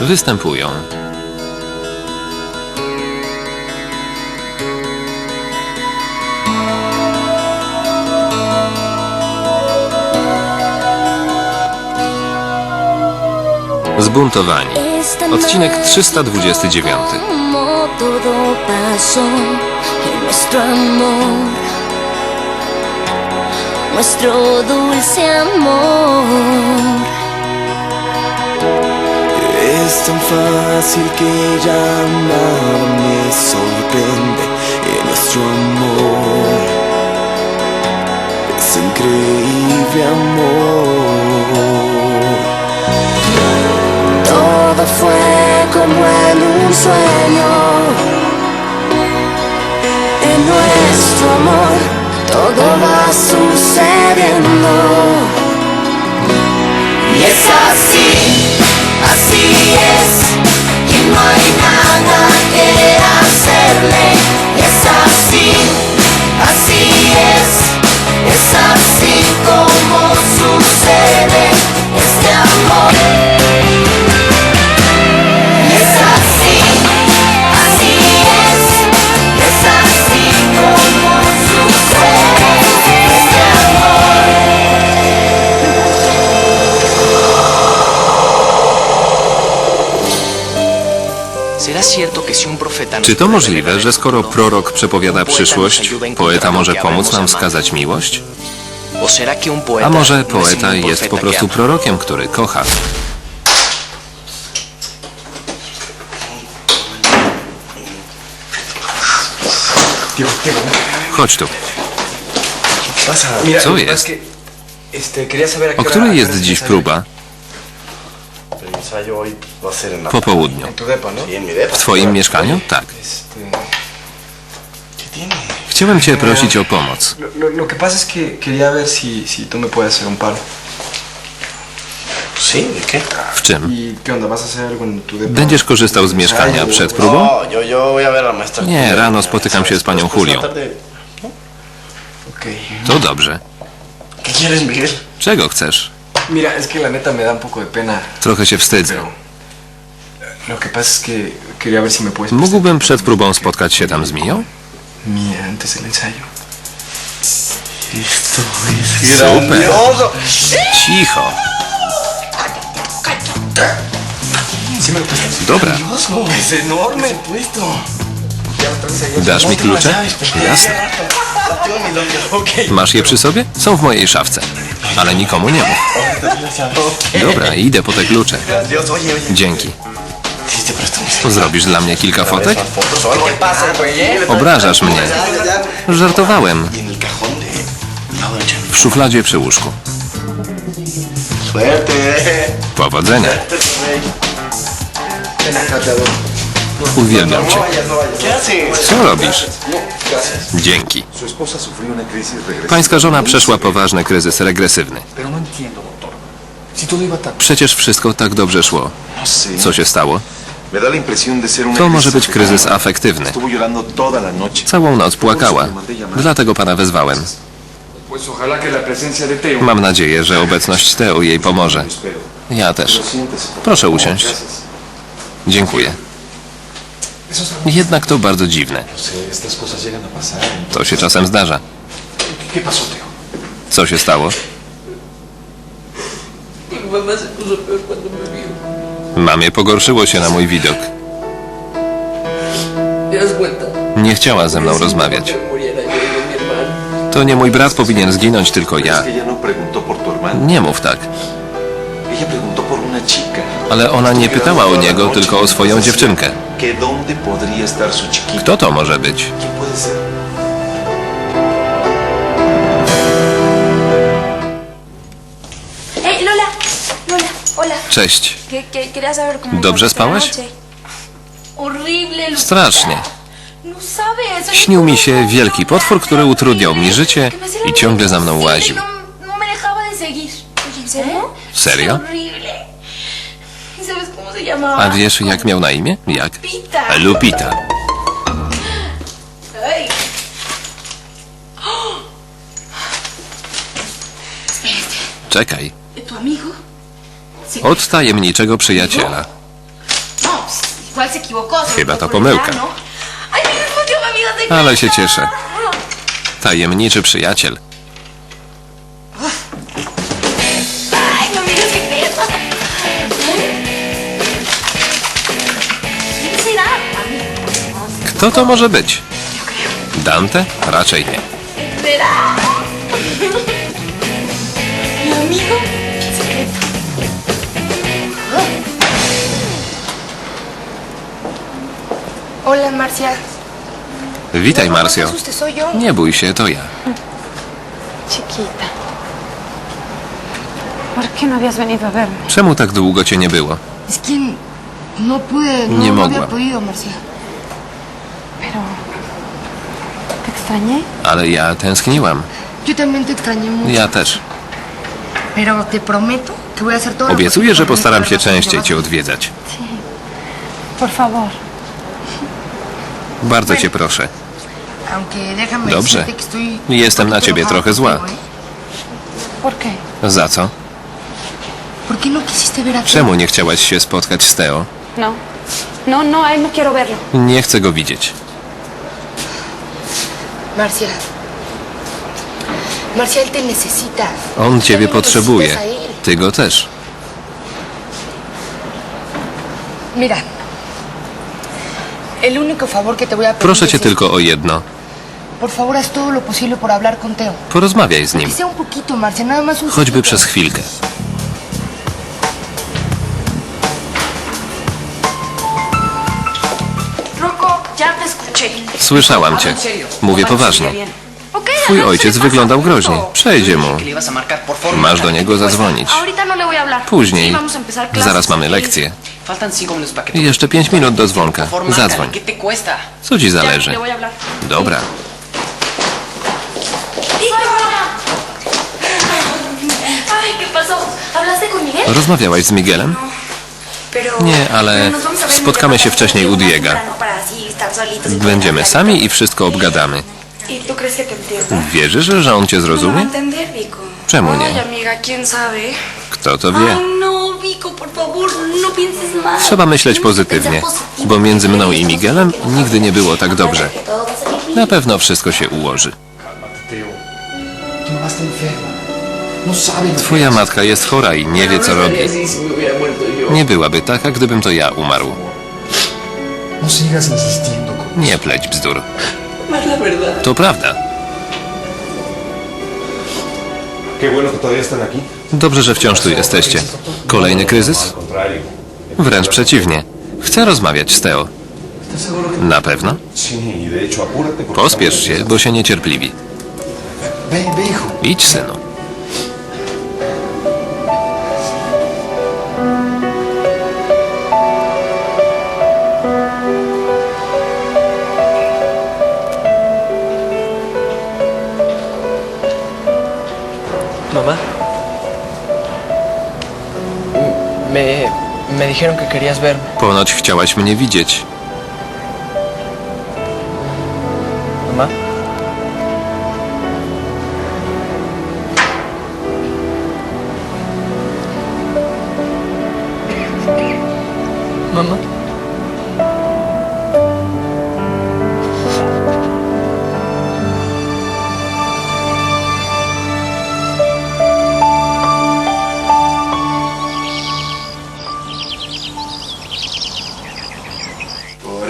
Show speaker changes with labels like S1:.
S1: Występują. Zbuntowani. Odcinek 329.
S2: Como todo pasó en nuestro dulce amor.
S3: Es tan fácil que ya nada me sorprende en nuestro amor. Es increíble amor. Todo fue como en un sueño. En nuestro amor todo va sucediendo. Y es así, es así, así es, es así como sucede este amor. Es así, así es, es así como sucede este amor.
S4: ¿Será cierto que si un
S1: Czy to możliwe, że skoro prorok przepowiada przyszłość, poeta może pomóc nam wskazać miłość?
S4: ¿O será que un poeta
S1: A może poeta jest po prostu prorokiem, który kocha? Chodź tu. Co jest? O której jest dziś próba? Po południu.
S5: ¿no?
S1: W twoim mieszkaniu? Tak. Chciałem cię prosić o pomoc.
S5: lo, que pasa es que quería ver si, si tú me puedes hacer un.
S1: W czym?
S5: ¿Y.
S1: Będziesz korzystał z mieszkania przed
S5: o-
S1: próbą?
S6: No, yo, yo voy a ver a la maestra.
S1: Nie, rano spotykam się z panią Julią.
S5: Ok.
S1: To dobrze.
S6: ¿Qué quieres, Miguel?
S1: Czego chcesz?
S5: Mira, es que la neta me da un poco de pena,
S1: Trochę się wstydzę.
S5: pero... Lo que pasa es que quería ver si me puedes...
S1: Mógłbym przed próbą spotkać się tam z Miją?
S5: Mía, antes del ensayo.
S6: Esto es
S1: Super.
S6: grandioso.
S1: Cicho.
S5: ¿Sí me lo prestas?
S1: Dobra.
S6: Grandioso. Es enorme. Por supuesto.
S1: Dasz mi klucze? Jasne. Masz je przy sobie? Są w mojej szafce. Ale nikomu nie mów. Dobra, idę po te klucze. Dzięki. Zrobisz dla mnie kilka fotek? Obrażasz mnie. Żartowałem. W szufladzie przy łóżku. Powodzenia. Uwielbiam cię. Co robisz? Dzięki. Pańska żona przeszła poważny kryzys regresywny. Przecież wszystko tak dobrze szło. Co się stało? To może być kryzys afektywny. Całą noc płakała. Dlatego pana wezwałem. Mam nadzieję, że obecność Teo jej pomoże. Ja też. Proszę usiąść. Dziękuję. Jednak to bardzo dziwne. To się czasem zdarza. Co się stało? Mamie pogorszyło się na mój widok. Nie chciała ze mną rozmawiać. To nie mój brat powinien zginąć, tylko ja. Nie mów tak. Ale ona nie pytała o niego, tylko o swoją dziewczynkę. Kto to może być? Cześć.
S2: Que, que, quería saber cómo
S1: ¿Dobrze.
S2: Horrible, Lupita.
S1: Strasznie.
S2: No sabes. soy
S1: Śnił mi się wielki potwór, który utrudniał mi życie
S2: Que me hacía
S1: i ciągle za mną łaził.
S2: No, no me dejaba de seguir. Oye, ¿en serio?
S1: Serio?
S2: Horrible.
S1: A wiesz, jak miał na imię? Jak?
S2: Lupita.
S1: Czekaj. Od tajemniczego przyjaciela. Chyba to pomyłka. Ale się cieszę. Tajemniczy przyjaciel. Kto to może być? Dante? Raczej nie.
S7: Hola, Marcia.
S1: Witaj,
S7: No, no
S1: Marcio.
S7: yo.
S1: Nie bój się, to ja.
S7: Chiquita. ¿Por qué no habías venido a verme?
S1: Czemu tak długo cię nie było?
S7: Es que no pude, no,
S1: Nie
S7: no
S1: mogła.
S7: había podido, Marcia.
S8: Pero... ¿Te extrañé?
S1: Ale ja tęskniłam.
S7: Yo también te extrañé mucho.
S1: Ja też.
S7: Pero te prometo que voy a hacer todo lo
S1: Obiecuję,
S7: posible
S1: że postaram się
S7: recuperarte
S1: częściej cię odwiedzać.
S8: Por favor.
S1: Bardzo cię proszę.
S7: Aunque déjame
S1: Dobrze.
S7: decirte que estoy
S1: Jestem na
S7: poquito
S1: ciebie
S7: enojada
S1: trochę zła.
S7: contigo, ¿eh?
S8: ¿Por qué?
S1: Za co?
S7: ¿Por qué no quisiste ver a Teo?
S1: Czemu nie chciałaś się spotkać z Teo?
S8: No. No, no, a él no quiero verlo.
S1: Nie chcę go widzieć.
S7: Marcia. Marcia, él te necesita.
S1: On ciebie
S7: lo
S1: potrzebuje. Ty go też.
S7: Mira. El único favor que te voy a pedir
S1: Proszę cię tylko o jedno.
S7: Por favor, haz todo lo posible por hablar con Teo.
S1: Porozmawiaj z nim.
S7: sea un poquito, Marcia, nada más un
S1: Choćby
S7: poquito.
S1: przez chwilkę. Słyszałam cię. Mówię poważnie. Twój ojciec wyglądał groźnie. Przejdzie mu. Masz do niego zadzwonić.
S2: No.
S1: Później. Zaraz mamy lekcję. Jeszcze pięć minut do dzwonka. Zadzwoń. Co ci zależy? Dobra. Rozmawiałaś z Miguelem? Nie, ale
S2: a ver
S1: spotkamy się wcześniej u Diego. Będziemy sami i wszystko obgadamy.
S2: ¿Y?
S1: Wierzysz, że on cię
S2: No
S1: zrozumie?
S2: Vico.
S1: Czemu nie? Kto to wie?
S2: No, no.
S1: Trzeba myśleć pozytywnie, bo między mną i Miguelem nigdy nie było tak dobrze. Na pewno wszystko się ułoży. Twoja
S5: hace.
S1: matka jest chora i nie wie, co robi. Nie byłaby taka, gdybym to ja umarł.
S5: No
S1: Nie pleć bzdur. To prawda. Dobrze, że wciąż tu jesteście. Kolejny kryzys? Wręcz przeciwnie. Chcę rozmawiać z Teo.
S5: ¿Estás seguro que
S1: Na pewno? Pospiesz się, bo się niecierpliwi. Idź, synu.
S4: Me, me dijeron que querías verme.
S1: Ponoć chciałaś mnie widzieć.
S4: Mamá. Mamá.